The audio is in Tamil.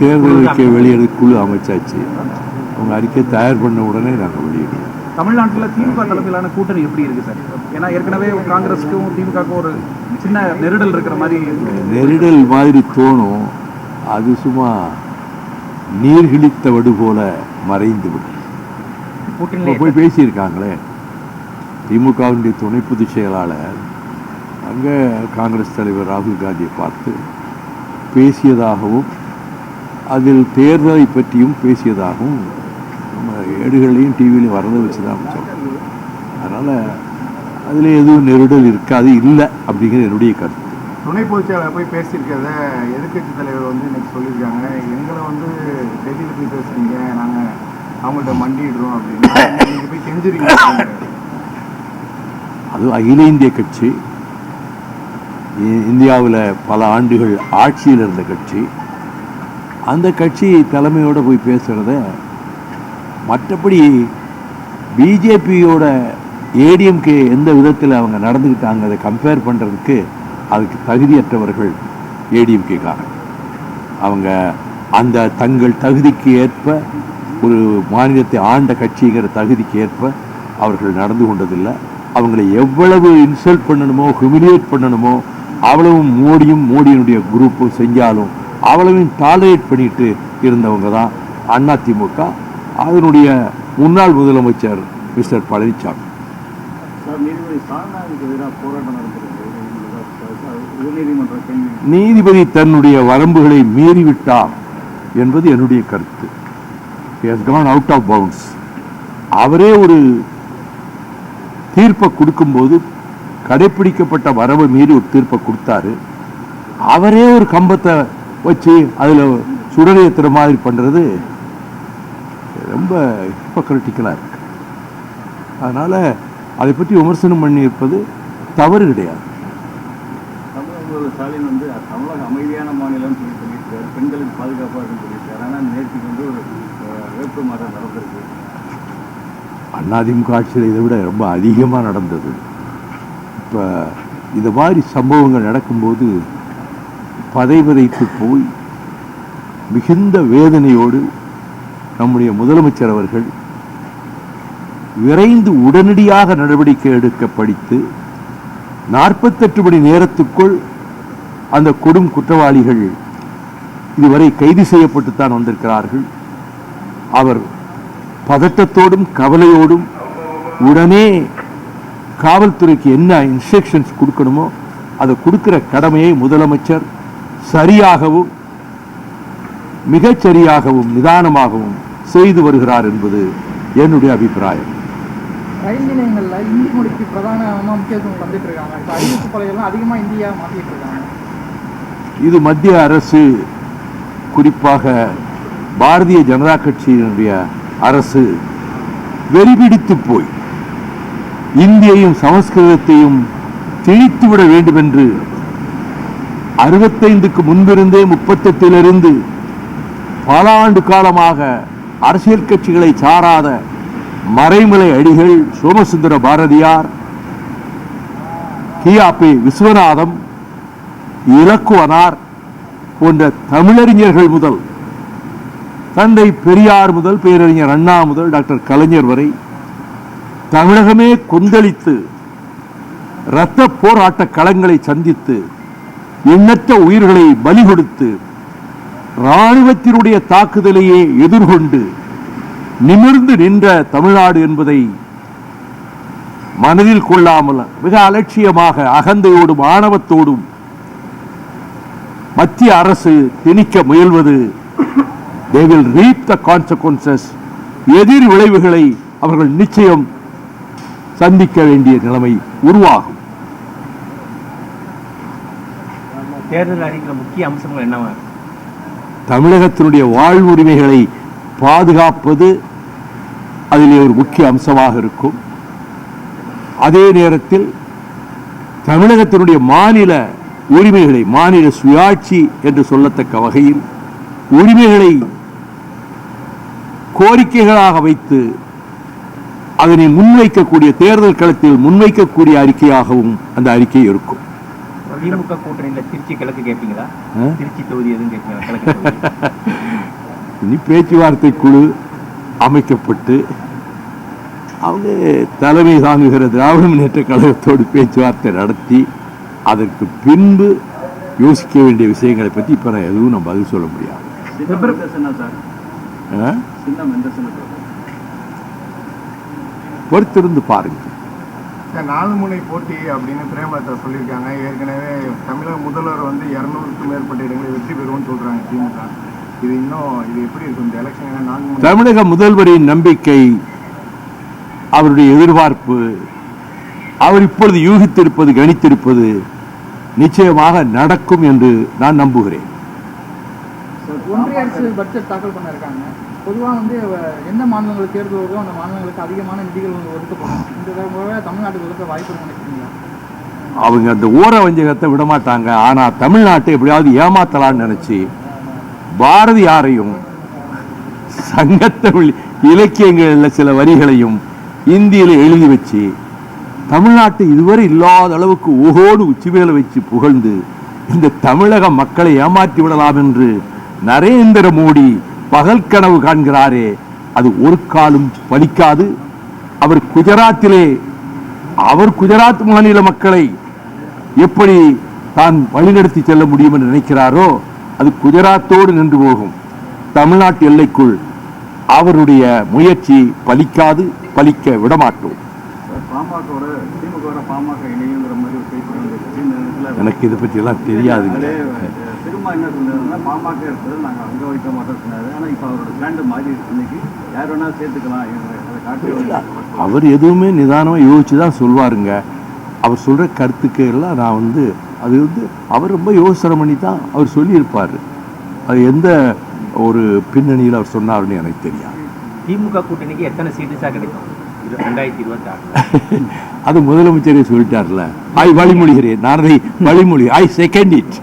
தேர்தல் அறிக்கை வெளியிட குழு அமைச்சாச்சு. அவங்க அறிக்கை தயார் பண்ண உடனே நாங்கள் வெளியிடுவோம் தமிழ்நாட்டில் திமுக தலைமையிலான கூட்டணி எப்படி இருக்கு சார்? ஏன்னா ஏற்கனவே காங்கிரஸுக்கும் திமுகவுக்கும் ஒரு சின்ன நெருடல் இருக்கிற மாதிரி. நெருடல் மாதிரி தோணும். அது சும்மா நீர்கிழித்த வடு போல மறைந்து விடும் போய் பேசியிருக்காங்களே. திமுகவினுடைய துணை பொதுச் செயலாளர் அங்கே காங்கிரஸ் தலைவர் ராகுல் காந்தியை பார்த்து பேசியதாகவும் அதில் தேர்தலை பற்றியும் பேசியதாகவும் நம்ம ஏடுகள்லையும் டிவிலையும் வரதை வச்சு தான் அமைச்சோம். அதனால் அதில் எதுவும் நெருடல் இருக்காது இல்லை அப்படிங்கிறது என்னுடைய கருத்து. துணை பொதுச்செயலாளர் போய் பேசியிருக்கிறத எதிர்க்கட்சி தலைவர் வந்து இன்னைக்கு சொல்லியிருக்காங்க. எங்களை வந்து டெல்லியில் போய் பேசுறீங்க நாங்கள் அவங்கள்ட்ட மண்டிடுறோம் அப்படின்னா. நீங்க போய் கெஞ்சுறீங்க அப்படிங்கிறாரு. அது அகில இந்திய கட்சி இந்தியாவில் பல ஆண்டுகள் ஆட்சியில் இருந்த கட்சி அந்த கட்சி தலைமையோடு போய் பேசுகிறத மற்றபடி பிஜேபியோட ஏடிஎம்கே எந்த விதத்தில் அவங்க நடந்துக்கிட்டாங்க அதை கம்பேர் பண்ணுறதுக்கு அதுக்கு தகுதியற்றவர்கள் ஏடிஎம்கேக்காரங்க அவங்க அந்த தங்கள் தகுதிக்கு ஏற்ப ஒரு மாநிலத்தை ஆண்ட கட்சிங்கிற தகுதிக்கு ஏற்ப அவர்கள் நடந்து கொண்டதில்லை. அவங்களை எவ்வளவு இன்சல்ட் பண்ணணுமோ ஹியூமிலியேட் பண்ணணுமோ அவ்வளவும் மோடியும் மோடியினுடைய குரூப்பும் செஞ்சாலும் அவ்வளவையும் டாலரேட் பண்ணிட்டு இருந்தவங்க தான் அதிமுக அதனுடைய முன்னாள் முதலமைச்சர் மிஸ்டர் பழனிசாமி நீதிபதி தன்னுடைய வரம்புகளை மீறிவிட்டார் என்பது என்னுடைய கருத்து. Has gone out of bounds அவரே ஒரு தீர்ப்பை கொடுக்கும்போது கடைப்பிடிக்கப்பட்ட வரவை மீறி ஒரு தீர்ப்பை கொடுத்தாரு. அவரே ஒரு கம்பத்தை வச்சு அதில் சுடரேத்துற மாதிரி பண்ணுறது ரொம்ப ஹிப்போக்ரட்டிக்கலாக இருக்கு. அதனால் அதை பற்றி விமர்சனம் பண்ணியிருப்பது தவறு கிடையாது. ஸ்டாலின் வந்து தமிழக அமைதியான மாநிலம் சொல்லி சொல்லியிருக்காரு. பெண்களுக்கு பாதுகாப்பாக இருக்குன்னு சொல்லியிருக்காரு. ஆனால் நேற்றுக்கு வந்து ஒரு மாற்றம் நடந்திருக்கு. அதிமுக ஆட்சியில் இதை விட ரொம்ப அதிகமாக நடந்தது. இப்போ இந்த மாதிரி சம்பவங்கள் நடக்கும்போது பதை விதைத்து போய் மிகுந்த வேதனையோடு நம்முடைய முதலமைச்சர் அவர்கள் விரைந்து உடனடியாக நடவடிக்கை எடுக்க படித்து நாற்பத்தெட்டு மணி நேரத்துக்குள் அந்த கொடும் குற்றவாளிகள் இதுவரை கைது செய்யப்பட்டுத்தான் வந்திருக்கிறார்கள். அவர் பதட்டத்தோடும் கவலையோடும் உடனே காவல்துறைக்கு என்ன இன்ஸ்ட்ரக்ஷன்ஸ் கொடுக்கணுமோ அதை கொடுக்கிற கடமையை முதலமைச்சர் சரியாகவும் மிகச் சரியாகவும் நிதானமாகவும் செய்து வருகிறார் என்பது என்னுடைய அபிப்பிராயம். ரயில் நிலையங்கள்ல இந்தி மொழிக்கு பிரதானமாக முக்கியத்துவம் தந்துட்டு இருக்காங்க இப்போ அறிவிப்பு பலகைலாம் அதிகமாக இந்தியா மாற்றிட்டு இருக்காங்க இது மத்திய அரசு குறிப்பாக பாரதிய ஜனதா கட்சியினுடைய அரசு வெறிபிடித்து போய் இந்தியையும் சமஸ்கிருதத்தையும் திணித்துவிட வேண்டும் என்று அறுபத்தைந்துக்கு முன்பிருந்தே முப்பத்தெட்டிலிருந்து பல ஆண்டு காலமாக அரசியல் கட்சிகளை சாராத மறைமலை அடிகள் சோமசுந்தர பாரதியார் கியாபி விஸ்வநாதம் இலக்குவனார் போன்ற தமிழறிஞர்கள் முதல் தந்தை பெரியார் முதல் பேரறிஞர் அண்ணா முதல் டாக்டர் கலைஞர் வரை தமிழகமே கொந்தளித்து இரத்த போராட்ட களங்களை சந்தித்து எண்ணற்ற உயிர்களை பலி கொடுத்து இராணுவத்தினுடைய தாக்குதலையே எதிர்கொண்டு நிமிர்ந்து நின்ற தமிழ்நாடு என்பதை மனதில் கொள்ளாமல் மிக அலட்சியமாக அகந்தையோடும் ஆணவத்தோடும் மத்திய அரசு திணிக்க முயல்வது they will reap the consequences. எதிர் விளைவுகளை அவர்கள் நிச்சயம் சந்திக்க வேண்டிய நிலைமை உருவாகும். தேர்தல் அறிக்கையில் முக்கிய அம்சங்கள் என்னவா தமிழகத்தினுடைய தமிழகத்தினுடைய வாழ்வுரிமைகளை பாதுகாப்பது அதிலே ஒரு முக்கிய அம்சமாக இருக்கும். அதே நேரத்தில் தமிழகத்தினுடைய மாநில உரிமைகளை மாநில சுயாட்சி என்று சொல்லத்தக்க வகையில் உரிமைகளை கோரிக்கைகளாக வைத்து அதனை முன்வைக்கக்கூடிய தேர்தல் களத்தில் முன்வைக்கக்கூடிய அறிக்கையாகவும் அந்த அறிக்கை இருக்கும். திமுக கூட்டணியில திருச்சி கிழக்கு கேட்பீங்களா? திருச்சி தொகுதி எதுவும் கேட்பீங்களா? இனி பேச்சுவார்த்தை குழு அமைக்கப்பட்டு அவங்க தலைமை தாங்குகிற திராவிட முன்னேற்ற கழகத்தோடு பேச்சுவார்த்தை நடத்தி அதற்கு பின்பு யோசிக்க வேண்டிய விஷயங்களை பற்றி இப்போ நான் எதுவும் நான் பதில் சொல்ல முடியாது. பொறுத்திருந்து பாருங்க. சார் நாலு முனை போட்டி அப்படின்னு பிரேமலதா சொல்லியிருக்காங்க. ஏற்கனவே தமிழக முதல்வர் வந்து இரநூறுக்கும் மேற்பட்ட இடங்களில் வெற்றி பெறுவோம்னு சொல்றாங்க திமுக. இது இன்னும் இது எப்படி இருக்கும்? இந்த எலெக்ஷன் நான்கு தமிழக முதல்வரின் நம்பிக்கை அவருடைய எதிர்பார்ப்பு அவர் இப்பொழுது யூகித்திருப்பது கணித்திருப்பது நிச்சயமாக நடக்கும் என்று நான் நம்புகிறேன். ஒன்றிய அரசு பட்ஜெட் தாக்கல் பண்ண இருக்காங்க பொதுவாக வந்து எந்த மாநிலங்களுக்கு தேர்தல் வருதோ அந்த மாநிலங்களுக்கு அதிகமான நிதிகள் வந்து ஒதுக்கப்படும். இந்த தடவை தமிழ்நாட்டுக்கு ஒதுக்க வாய்ப்பு நினைக்கிறீங்களா? அவங்க அந்த ஊர வஞ்சகத்தை விடமாட்டாங்க. ஆனால் தமிழ்நாட்டை எப்படியாவது ஏமாத்தலாம்னு நினச்சி பாரதியாரையும் சங்கத்தமிழ் இலக்கியங்களில் சில வரிகளையும் இந்தியில் எழுதி வச்சு தமிழ்நாட்டை இதுவரை இல்லாத அளவுக்கு ஓகோடு உச்சிவேலை வச்சு புகழ்ந்து இந்த தமிழக மக்களை ஏமாற்றி விடலாம் என்று நரேந்திர மோடி பகல் கனவு காண்கிறாரே அது ஒரு காலும் பலிக்காது. அவர் குஜராத்திலே அவர் குஜராத் மாநில மக்களை எப்படி தான் வழிநடத்தி செல்ல முடியும் என்று நினைக்கிறாரோ அது குஜராத்தோடு நின்று போகும். தமிழ்நாட்டு எல்லைக்குள் அவருடைய முயற்சி பலிக்காது பலிக்க விடமாட்டோம். பாமகவோட திமுகவோட பாமக இணையுங்கிற மாதிரி ஒரு வந்துருச்சு. இந்த எனக்கு இதை பற்றி எல்லாம் தெரியாதுங்க. திரும்ப என்ன சொன்னதுன்னா பாமக இருக்கிறது நாங்கள் அங்கே வைக்க மாட்டோம் சொன்னாரு. ஆனால் இப்போ அவரோட ஸ்டாண்டு மாறி இன்னைக்கு யார் வேணா சேர்த்துக்கலாம் அவர் எதுவுமே நிதானமாக யோசிச்சு தான் சொல்வாருங்க. அவர் சொல்கிற கருத்துக்கு எல்லாம் நான் வந்து அது வந்து அவர் ரொம்ப யோசனை பண்ணி தான் அவர் சொல்லியிருப்பார். அது எந்த ஒரு பின்னணியில் அவர் சொன்னார்னு எனக்கு தெரியாது. திமுக கூட்டணிக்கு எத்தனை சீட்டு சார் கிடைக்கும்? ரெண்டாயிரத்தி அது முதலமைச்சரே சொல்லிட்டார்ல. ஐ வழிமொழிகிறேன். நான் அதை வழிமொழி. ஐ செகண்ட் இட்